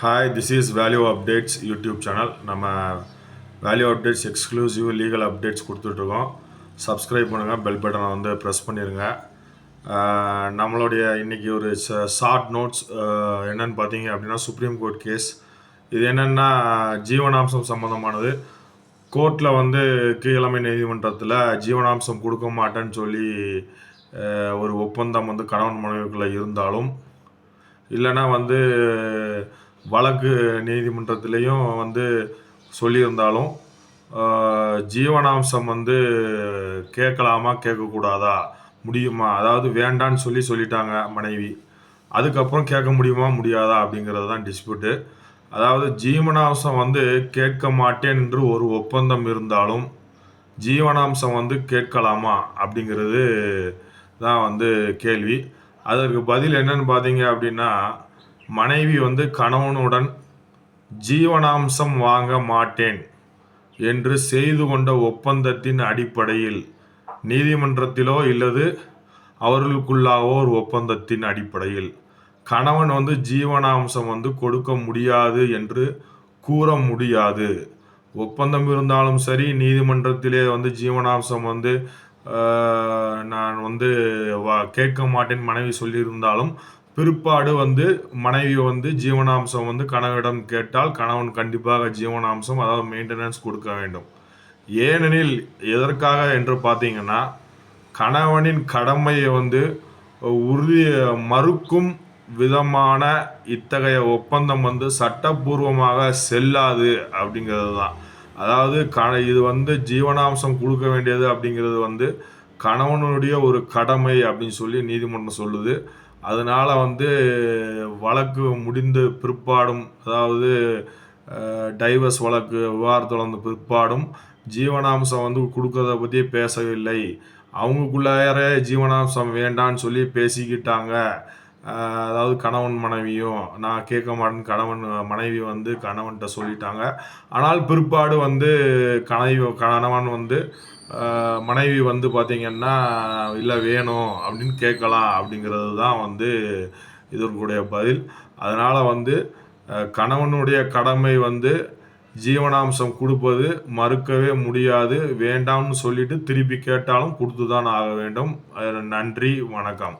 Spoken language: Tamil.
Hi this is value updates YouTube channel நம்ம value updates exclusive legal updates கொடுத்துட்ருக்கோம். சப்ஸ்கிரைப் பண்ணுங்கள் பெல் பட்டனை வந்து ப்ரெஸ் பண்ணிடுங்க நம்மளுடைய இன்றைக்கி ஒரு ஷார்ட் நோட்ஸ் என்னென்னு பார்த்தீங்க அப்படின்னா சுப்ரீம் கோர்ட் கேஸ் இது என்னென்னா ஜீவனாம்சம் சம்மந்தமானது கோர்ட்டில் வந்து கீழமை நீதிமன்றத்தில் ஜீவனாம்சம் கொடுக்க மாட்டேன்னு சொல்லி ஒரு ஒப்பந்தம் வந்து கணவன் மனைவிக்குள்ளே இருந்தாலும் இல்லைன்னா வந்து வழக்கு நீதிமன்றத்திலையும் வந்து சொல்லியிருந்தாலும் ஜீவனாம்சம் வந்து கேட்கலாமா கேட்கக்கூடாதா முடியுமா? அதாவது வேண்டான்னு சொல்லி சொல்லிட்டாங்க மனைவி. அதுக்கப்புறம் கேட்க முடியுமா முடியாதா அப்படிங்கிறது தான் டிஸ்பியூட்டு. அதாவது ஜீவனாம்சம் வந்து கேட்க மாட்டேன் என்று ஒரு ஒப்பந்தம் இருந்தாலும் ஜீவனாம்சம் வந்து கேட்கலாமா அப்படிங்கிறது தான் வந்து கேள்வி. அதற்கு பதில் என்னன்னு பார்த்தீங்க அப்படின்னா மனைவி வந்து கணவனுடன் ஜீவனாம்சம் வாங்க மாட்டேன் என்று செய்து கொண்ட ஒப்பந்தத்தின் அடிப்படையில் நீதிமன்றத்திலோ இல்லது அவர்களுக்குள்ளாவோ ஒரு ஒப்பந்தத்தின் அடிப்படையில். கணவன் வந்து ஜீவனாம்சம் வந்து கொடுக்க முடியாது என்று கூற முடியாது. ஒப்பந்தம் இருந்தாலும் சரி நீதிமன்றத்திலே வந்து ஜீவனாம்சம் வந்து நான் வந்து வா- கேட்க மாட்டேன் மனைவி சொல்லியிருந்தாலும் பிற்பாடு வந்து மனைவி வந்து ஜீவனாம்சம் வந்து கணவனிடம் கேட்டால் கணவன் கண்டிப்பாக ஜீவனாம்சம் அதாவது மெயின்டெனன்ஸ் கொடுக்க வேண்டும். ஏனெனில் எதற்காக என்று பார்த்தீங்கன்னா கணவனின் கடமையை வந்து உறுதி மறுக்கும் விதமான இத்தகைய ஒப்பந்தம் வந்து சட்டப்பூர்வமாக செல்லாது அப்படிங்கிறது தான். அதாவது க இது வந்து ஜீவனாம்சம் கொடுக்க வேண்டியது அப்படிங்கிறது வந்து கணவனுடைய ஒரு கடமை அப்படின்னு சொல்லி நீதிமன்றம் சொல்லுது. அதனால் வந்து வழக்கு முடிந்த பிற்பாடும் அதாவது டைவர்ஸ் வழக்கு விவகாரத்தில் வந்து பிற்பாடும் ஜீவனாம்சம் வந்து கொடுக்கறத பற்றி பேசவில்லை. அவங்களுக்குள்ளார ஜீவனாம்சம் வேண்டான்னு சொல்லி பேசிக்கிட்டாங்க. அதாவது கணவன் மனைவியும் நான் கேட்க மாட்டேன் கணவன் மனைவி வந்து கணவன்கிட்ட சொல்லிட்டாங்க. ஆனால் பிற்பாடு வந்து கனவி கணவன் வந்து மனைவி வந்து பார்த்திங்கன்னா இல்லை வேணும் அப்படின்னு கேட்கலாம் அப்படிங்கிறது தான் வந்து இதற்குடைய பதில். அதனால் வந்து கணவனுடைய கடமை வந்து ஜீவனாம்சம் கொடுப்பது மறுக்கவே முடியாது வேண்டாம்னு சொல்லிட்டு திருப்பி கேட்டாலும் கொடுத்து தான் ஆக வேண்டும். நன்றி வணக்கம்.